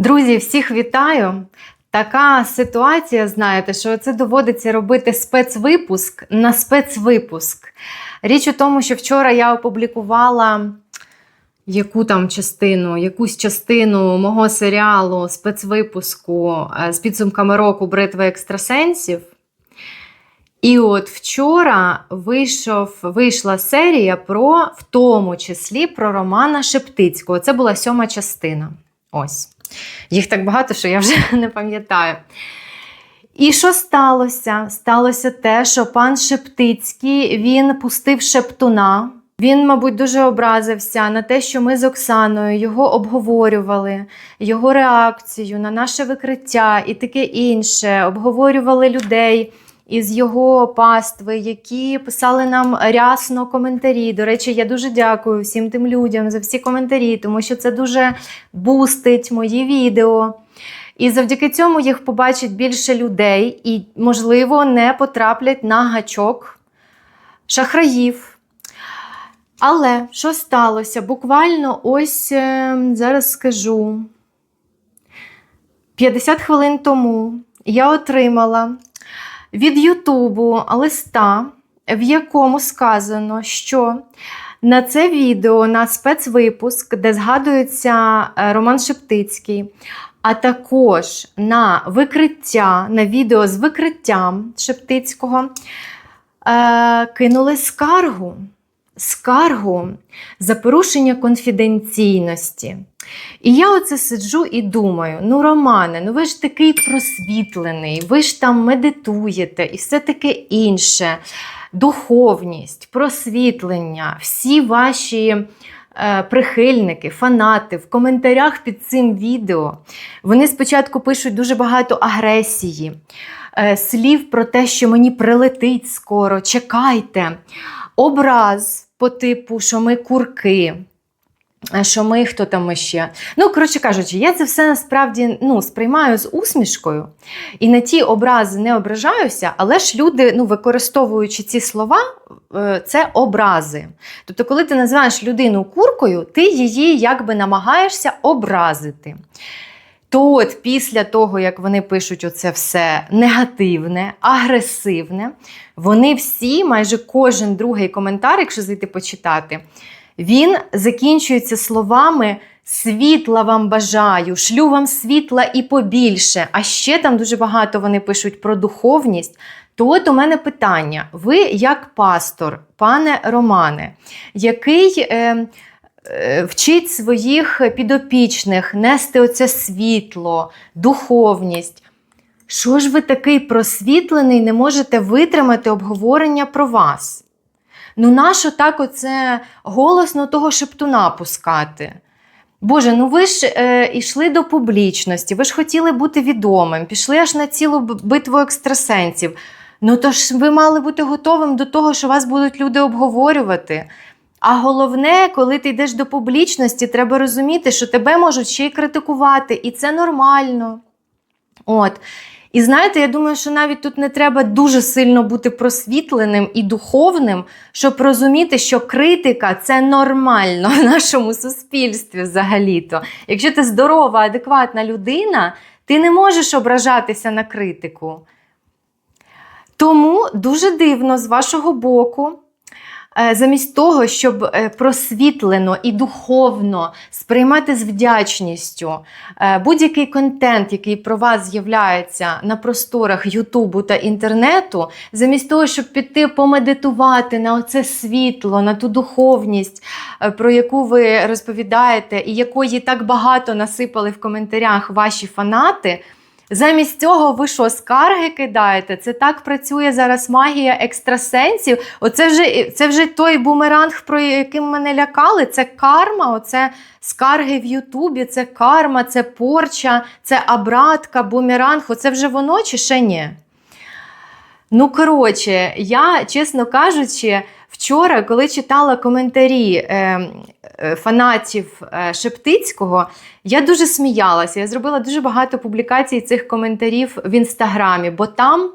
Друзі, всіх вітаю! Така ситуація, знаєте, що це доводиться робити спецвипуск на спецвипуск. Річ у тому, що вчора я опублікувала яку там частину, якусь частину мого серіалу спецвипуску е, з підсумками року Бритви екстрасенсів. І от вчора вийшов, вийшла серія про, в тому числі, про Романа Шептицького. Це була сьома частина. Ось. Їх так багато, що я вже не пам'ятаю. І що сталося? Сталося те, що пан Шептицький він пустив шептуна. Він, мабуть, дуже образився на те, що ми з Оксаною його обговорювали, його реакцію на наше викриття і таке інше. Обговорювали людей із його пастви, які писали нам рясно коментарі. До речі, я дуже дякую всім тим людям за всі коментарі, тому що це дуже бустить мої відео. І завдяки цьому їх побачить більше людей і, можливо, не потраплять на гачок шахраїв. Але що сталося? Буквально ось е, зараз скажу. 50 хвилин тому я отримала від Ютубу листа, в якому сказано, що на це відео, на спецвипуск, де згадується е, Роман Шептицький, а також на викриття, на відео з викриттям Шептицького, е, кинули скаргу. Скаргу за порушення конфіденційності. І я оце сиджу і думаю: ну, Романе, ну ви ж такий просвітлений, ви ж там медитуєте і все таке інше. Духовність, просвітлення, всі ваші е, прихильники, фанати в коментарях під цим відео. Вони спочатку пишуть дуже багато агресії, е, слів про те, що мені прилетить скоро, чекайте. Образ по типу, що ми курки. Що ми хто там ще. Ну, коротше кажучи, я це все насправді ну, сприймаю з усмішкою і на ті образи не ображаюся, але ж люди, ну, використовуючи ці слова, е, це образи. Тобто, коли ти називаєш людину куркою, ти її якби намагаєшся образити. То після того, як вони пишуть оце все негативне, агресивне, вони всі, майже кожен другий коментар, якщо зайти почитати, він закінчується словами світла вам бажаю, шлю вам світла і побільше. А ще там дуже багато вони пишуть про духовність. То от у мене питання: ви, як пастор, пане Романе, який. Е, е, Вчить своїх підопічних нести оце світло, духовність. Що ж ви такий просвітлений, не можете витримати обговорення про вас? Ну, нащо так оце голосно того шептуна пускати? Боже, ну ви ж е, йшли до публічності, ви ж хотіли бути відомим, пішли аж на цілу битву екстрасенсів. Ну то ж ви мали бути готовим до того, що вас будуть люди обговорювати. А головне, коли ти йдеш до публічності, треба розуміти, що тебе можуть ще й критикувати, і це нормально. От. І знаєте, я думаю, що навіть тут не треба дуже сильно бути просвітленим і духовним, щоб розуміти, що критика це нормально в нашому суспільстві взагалі-то. Якщо ти здорова, адекватна людина, ти не можеш ображатися на критику. Тому дуже дивно з вашого боку. Е, Замість того, щоб е, просвітлено і духовно сприймати з вдячністю е, будь-який контент, який про вас з'являється на просторах Ютубу та інтернету, замість того, щоб піти помедитувати на оце світло, на ту духовність, про яку ви розповідаєте, і якої так багато насипали в коментарях ваші фанати. Замість цього ви що, скарги кидаєте? Це так працює зараз магія екстрасенсів. Оце вже, це вже той бумеранг, про яким мене лякали. Це карма, оце скарги в Ютубі, це карма, це порча, це обратка, бумеранг. Оце вже воно чи ще ні? Ну, коротше, я, чесно кажучи, вчора, коли читала коментарі е, фанатів е, Шептицького, я дуже сміялася. Я зробила дуже багато публікацій цих коментарів в інстаграмі, бо там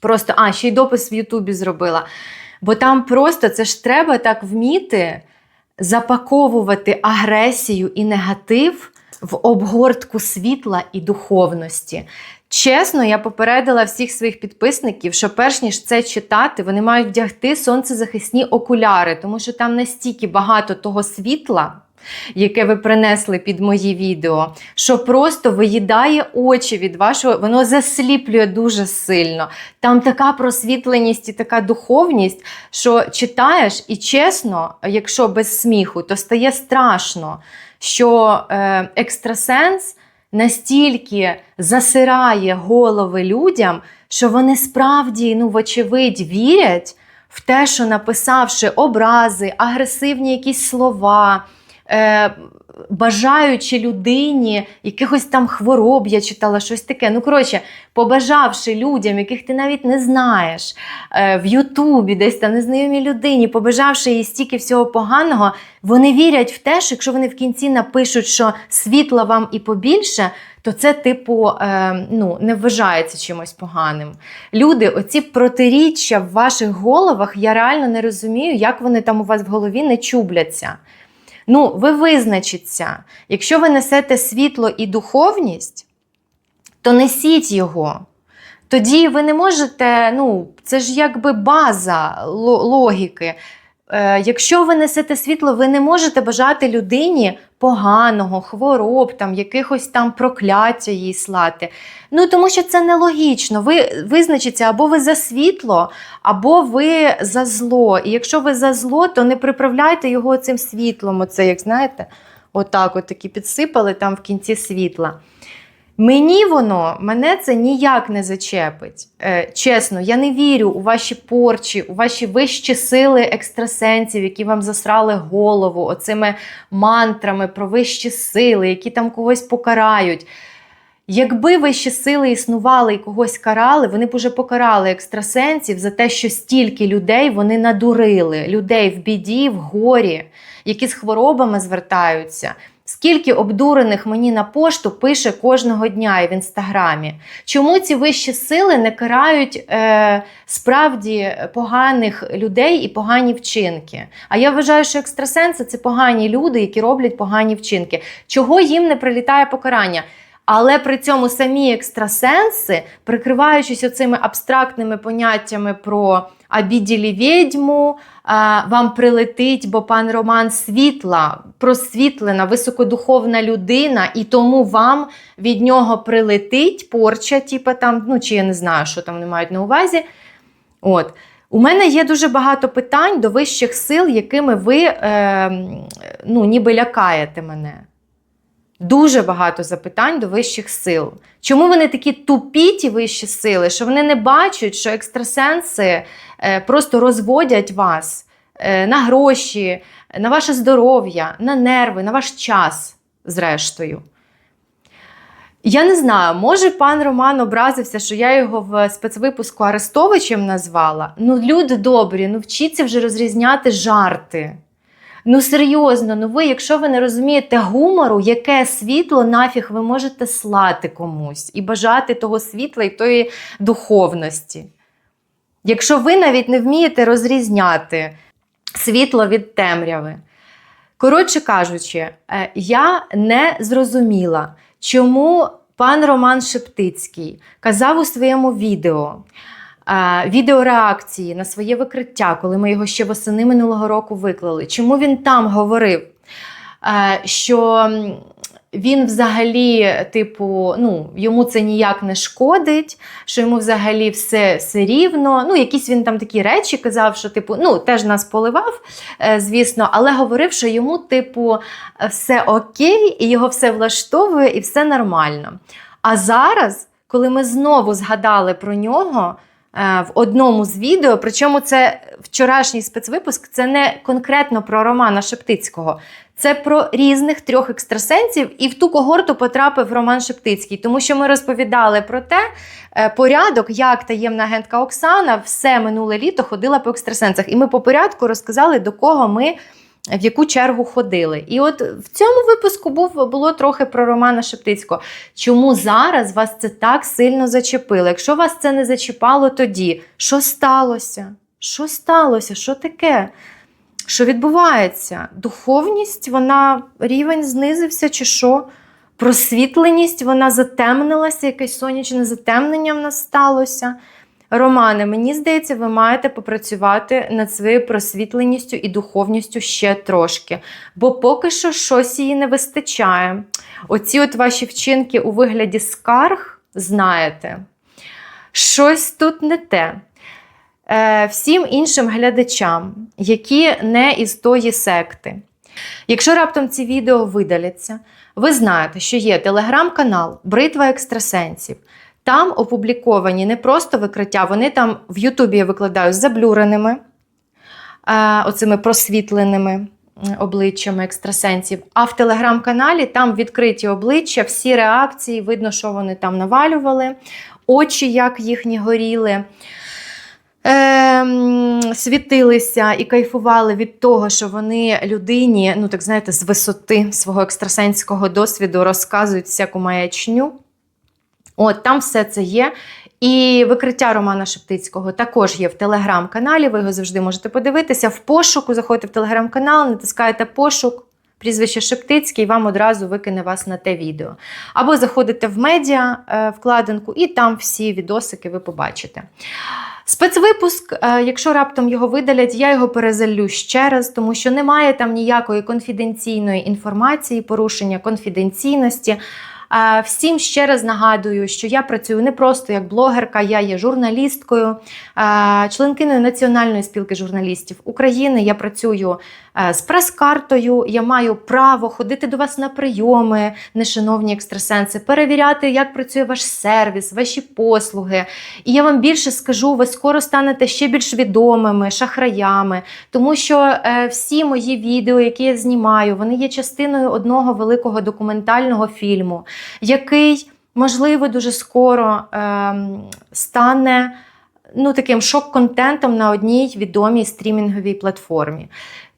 просто, а, ще й допис в Ютубі зробила. Бо там просто це ж треба так вміти запаковувати агресію і негатив в обгортку світла і духовності. Чесно, я попередила всіх своїх підписників, що перш ніж це читати, вони мають вдягти сонцезахисні окуляри, тому що там настільки багато того світла, яке ви принесли під мої відео, що просто виїдає очі від вашого, воно засліплює дуже сильно. Там така просвітленість і така духовність, що читаєш, і чесно, якщо без сміху, то стає страшно, що е, екстрасенс настільки засирає голови людям, що вони справді, ну, вочевидь, вірять в те, що написавши образи, агресивні якісь слова, е, бажаючи людині якихось там хвороб, я читала щось таке. Ну, коротше, побажавши людям, яких ти навіть не знаєш, е, в Ютубі, десь там незнайомій людині, побажавши їй стільки всього поганого, вони вірять в те, що якщо вони в кінці напишуть, що світла вам і побільше, то це, типу, е, ну, не вважається чимось поганим. Люди, оці протиріччя в ваших головах, я реально не розумію, як вони там у вас в голові не чубляться. Ну, ви визначіться, якщо ви несете світло і духовність, то несіть його. Тоді ви не можете, ну, це ж якби база логіки. Е, якщо ви несете світло, ви не можете бажати людині поганого, хвороб, там, якихось там прокляття їй слати. Ну, тому що це нелогічно. Ви визначиться або ви за світло, або ви за зло. І якщо ви за зло, то не приправляйте його цим світлом. Оце, як знаєте, отак от такі підсипали там в кінці світла. Мені воно, мене це ніяк не зачепить. Е, чесно, я не вірю у ваші порчі, у ваші вищі сили екстрасенсів, які вам засрали голову оцими мантрами про вищі сили, які там когось покарають. Якби вищі сили існували і когось карали, вони б уже покарали екстрасенсів за те, що стільки людей вони надурили, людей в біді, в горі, які з хворобами звертаються. Скільки обдурених мені на пошту пише кожного дня і в інстаграмі. Чому ці вищі сили не карають е, справді поганих людей і погані вчинки? А я вважаю, що екстрасенси це погані люди, які роблять погані вчинки. Чого їм не прилітає покарання? Але при цьому самі екстрасенси, прикриваючись оцими абстрактними поняттями про обіділі відьму, вам прилетить, бо пан Роман світла, просвітлена, високодуховна людина, і тому вам від нього прилетить порча, типу там, ну чи я не знаю, що там вони мають на увазі. От. У мене є дуже багато питань до вищих сил, якими ви е, ну, ніби лякаєте мене. Дуже багато запитань до вищих сил. Чому вони такі тупі, ті вищі сили, що вони не бачать, що екстрасенси е, просто розводять вас е, на гроші, на ваше здоров'я, на нерви, на ваш час, зрештою. Я не знаю, може пан Роман образився, що я його в спецвипуску Арестовичем назвала. Ну, люди добрі, ну вчіться вже розрізняти жарти. Ну серйозно, ну ви, якщо ви не розумієте гумору, яке світло нафіг ви можете слати комусь і бажати того світла і тої духовності. Якщо ви навіть не вмієте розрізняти світло від темряви. Коротше кажучи, е, я не зрозуміла, чому пан Роман Шептицький казав у своєму відео, відеореакції на своє викриття, коли ми його ще восени минулого року виклали. Чому він там говорив, що він взагалі, типу, ну, йому це ніяк не шкодить, що йому взагалі все, все рівно. Ну, якісь він там такі речі казав, що, типу, ну, теж нас поливав, е, звісно, але говорив, що йому, типу, все окей, і його все влаштовує, і все нормально. А зараз, коли ми знову згадали про нього в одному з відео, причому це вчорашній спецвипуск, це не конкретно про Романа Шептицького, це про різних трьох екстрасенсів, і в ту когорту потрапив Роман Шептицький, тому що ми розповідали про те, е, порядок, як таємна агентка Оксана все минуле літо ходила по екстрасенсах. І ми по порядку розказали, до кого ми в яку чергу ходили. І от в цьому випуску був, було трохи про Романа Шептицького. Чому зараз вас це так сильно зачепило? Якщо вас це не зачіпало тоді, що сталося? Що сталося? Що таке? Що відбувається? Духовність, вона рівень знизився чи що? просвітленість, вона затемнилася, якесь сонячне затемнення в нас сталося. Романе, мені здається, ви маєте попрацювати над своєю просвітленістю і духовністю ще трошки, бо поки що щось її не вистачає. Оці от ваші вчинки у вигляді скарг, знаєте, щось тут не те. Е, всім іншим глядачам, які не із тої секти. Якщо раптом ці відео видаляться, ви знаєте, що є телеграм-канал Бритва екстрасенсів. Там опубліковані не просто викриття, вони там в Ютубі я викладаю з заблюреними, е, оцими просвітленими обличчями екстрасенсів. А в телеграм-каналі там відкриті обличчя, всі реакції, видно, що вони там навалювали, очі, як їхні горіли. Ем, світилися і кайфували від того, що вони людині, ну так знаєте, з висоти свого екстрасенського досвіду розказують всяку маячню. От там все це є. І викриття Романа Шептицького також є в телеграм-каналі. Ви його завжди можете подивитися. В пошуку заходите в телеграм-канал, натискаєте пошук, прізвище Шептицький, вам одразу викине вас на те відео. Або заходите в медіа е, вкладинку, і там всі відосики ви побачите. Спецвипуск, е, якщо раптом його видалять, я його перезалю ще раз, тому що немає там ніякої конфіденційної інформації, порушення конфіденційності. Всім ще раз нагадую, що я працюю не просто як блогерка, я є журналісткою, членкиною Національної спілки журналістів України. Я працюю е, з прес-картою, я маю право ходити до вас на прийоми, нешановні екстрасенси, перевіряти, як працює ваш сервіс, ваші послуги. І я вам більше скажу, ви скоро станете ще більш відомими шахраями, тому що е, всі мої відео, які я знімаю, вони є частиною одного великого документального фільму, який, можливо, дуже скоро ем, стане ну, таким шок-контентом на одній відомій стрімінговій платформі.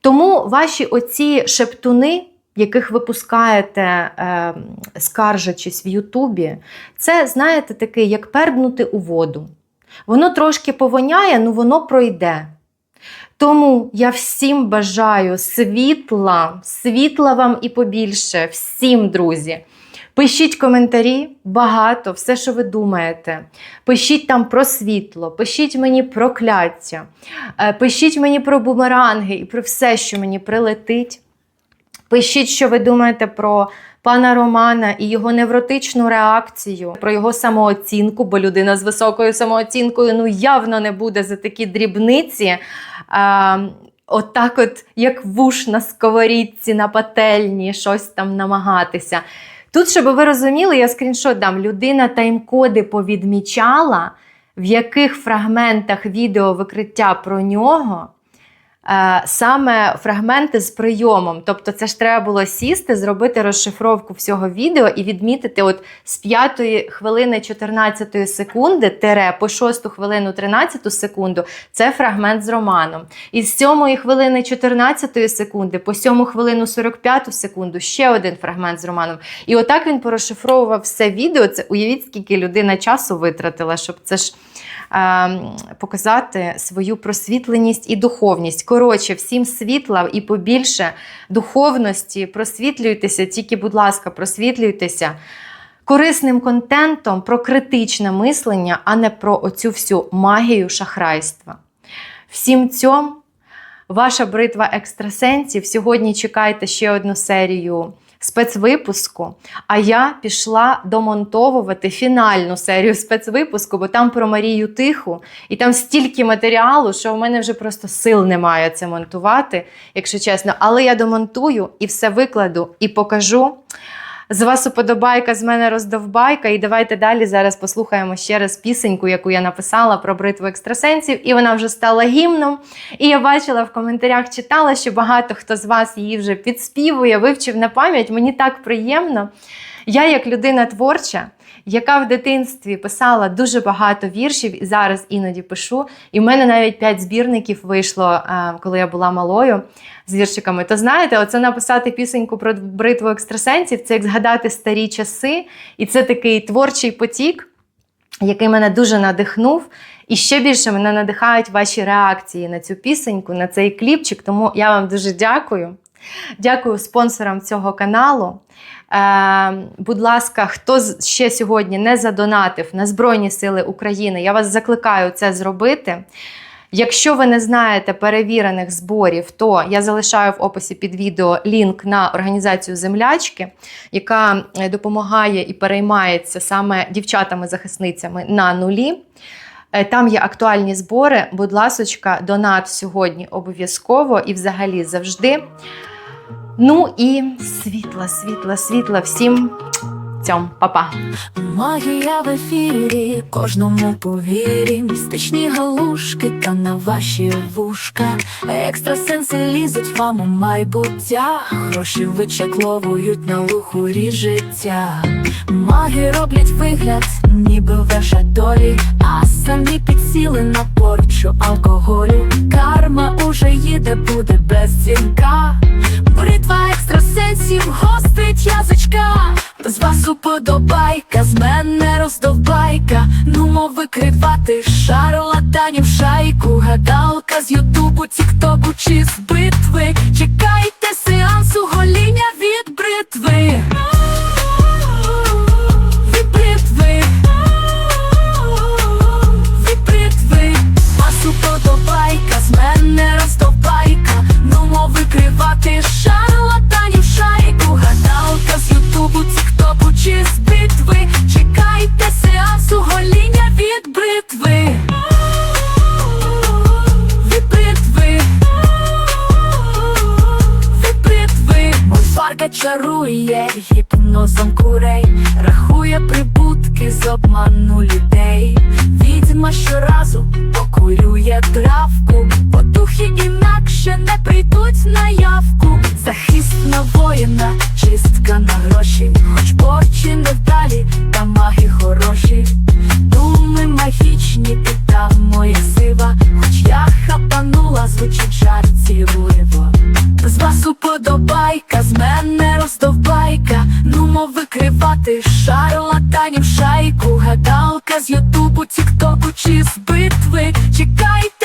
Тому ваші оці шептуни, яких ви пускаєте, е, скаржачись в Ютубі, це, знаєте, таке, як перднути у воду. Воно трошки повоняє, ну воно пройде. Тому я всім бажаю світла, світла вам і побільше, всім, друзі. Пишіть коментарі багато, все, що ви думаєте. Пишіть там про світло, пишіть мені про кляття, е, пишіть мені про бумеранги і про все, що мені прилетить. Пишіть, що ви думаєте про пана Романа і його невротичну реакцію, про його самооцінку, бо людина з високою самооцінкою ну явно не буде за такі дрібниці. А, Отак, от, як вуш на сковорідці, на пательні, щось там намагатися. Тут, щоб ви розуміли, я скріншот дам. Людина тайм-коди повідмічала, в яких фрагментах відео викриття про нього саме фрагменти з прийомом. Тобто, це ж треба було сісти, зробити розшифровку всього відео і відмітити от з 5 хвилини 14 секунди тере по 6 хвилину 13 секунду це фрагмент з романом. І з 7 хвилини 14 секунди по 7 хвилину 45 секунду ще один фрагмент з романом. І отак він порозшифровував все відео. Це уявіть, скільки людина часу витратила, щоб це ж е, показати свою просвітленість і духовність. Коротше, всім світла і побільше духовності, просвітлюйтеся, тільки, будь ласка, просвітлюйтеся. Корисним контентом про критичне мислення, а не про оцю всю магію шахрайства. Всім цьому ваша бритва екстрасенсів. Сьогодні чекайте ще одну серію спецвипуску. А я пішла домонтовувати фінальну серію спецвипуску, бо там про Марію Тиху, і там стільки матеріалу, що в мене вже просто сил немає це монтувати, якщо чесно. Але я домонтую і все викладу і покажу. З вас уподобайка, з мене роздовбайка. І давайте далі зараз послухаємо ще раз пісеньку, яку я написала про бритву екстрасенсів, і вона вже стала гімном. І я бачила в коментарях, читала, що багато хто з вас її вже підспівує, вивчив на пам'ять. Мені так приємно. Я, як людина творча, яка в дитинстві писала дуже багато віршів, і зараз іноді пишу. І в мене навіть п'ять збірників вийшло, е, коли я була малою з віршиками. То знаєте, оце написати пісеньку про бритву екстрасенсів, це як згадати старі часи, і це такий творчий потік, який мене дуже надихнув. І ще більше мене надихають ваші реакції на цю пісеньку, на цей кліпчик. Тому я вам дуже дякую. Дякую спонсорам цього каналу. Е, будь ласка, хто ще сьогодні не задонатив на Збройні Сили України, я вас закликаю це зробити. Якщо ви не знаєте перевірених зборів, то я залишаю в описі під відео лінк на організацію землячки, яка е, допомагає і переймається саме дівчатами-захисницями на нулі. Е, Там є актуальні збори. Будь ласочка, донат сьогодні обов'язково і взагалі завжди. Ну і світла, світла, світла всім цьом, па-па. Магія в ефірі, кожному повірі, містичні галушки та на ваші вушка. Екстрасенси лізуть вам у майбуття, гроші вичекловують на лухурі життя. Маги роблять вигляд, ніби веша долі, а самі підсіли на порчу алкоголю. Карма уже їде, буде без дзвінка. Бритва екстрасенсів гостить язичка. З вас уподобайка, з мене роздовбайка. Нумо викривати шарлатанів шайку. Гадалка з Ютубу, Тіктоку чи з битви. Чекайте сеансу гоління від бритви. Мольфарка чарує гіпнозом курей, рахує прибутки з обману людей. Відьма щоразу покурює травку, потухи інакше не прийдуть на явку. Захист на воїна, чистка на гроші, хоч порчі невдалі, та маги хороші. Думи магічні, та моя сива, хоч я хапанула, звучить жарт цілуєво. З вас уподобайка, з мене роздовбайка. Нумо викривати шарлатанів шайку. Гадалка з Ютубу, Тіктоку чи з битви. Чекайте